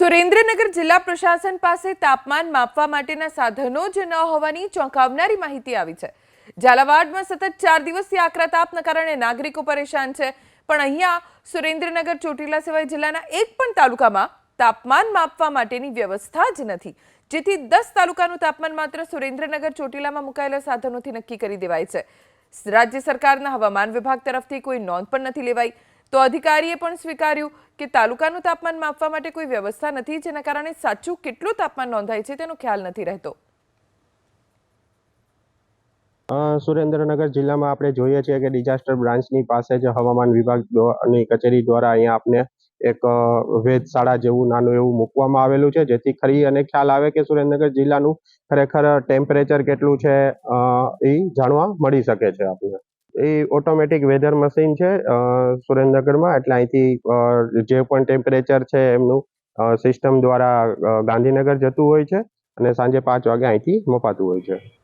સુરેન્દ્રનગર જિલ્લા પ્રશાસન પાસે તાપમાન માપવા માટેના સાધનો જ ન હોવાની ચોંકાવનારી માહિતી આવી છે. ઝાલાવાડમાં સતત ચાર દિવસથી આકરા તાપના કારણે નાગરિકો પરેશાન છે. પણ અહીંયા સુરેન્દ્રનગર ચોટીલા સિવાય જિલ્લાના એક પણ તાલુકામાં તાપમાન માપવા માટેની વ્યવસ્થા જ નથી. જેથી દસ તાલુકાનું તાપમાન માત્ર સુરેન્દ્રનગર ચોટીલામાં મુકાયેલા સાધનોથી નક્કી કરી દેવાય છે. રાજ્ય સરકારના હવામાન વિભાગ તરફથી કોઈ નોંધ પણ નથી લેવાઈ. તો અધિકારીએ પણ સ્વીકાર્યું કે તાલુકાનું તાપમાન માપવા માટે કોઈ વ્યવસ્થા નથી, જેના કારણે સાચું કેટલું તાપમાન નોંધાય છે તેનો ખ્યાલ નથી રહેતો. સુરેન્દ્રનગર જિલ્લામાં આપણે જોઈએ છીએ કે ડિઝાસ્ટર બ્રાન્ચની પાસે જ હવામાન વિભાગ દ્વ- ની કચેરી દ્વારા અહીંયા આપને એક વેધશાળા જેવું નાનું એવું મૂકવામાં આવેલું છે, જેથી ખરી અને ખ્યાલ આવે કે સુરેન્દ્રનગર જિલ્લાનું ખરેખર ટેમ્પરેચર કેટલું છે એ જાણવા મળી શકે છે આપણને. એ ઓટોમેટિક વેધર મશીન છે સુરેન્દ્રનગરમાં. એટલે અહીંથી જે પણ ટેમ્પરેચર છે એમનું સિસ્ટમ દ્વારા ગાંધીનગર જતું હોય છે અને સાંજે પાંચ વાગે અહીંથી મપાતું હોય છે.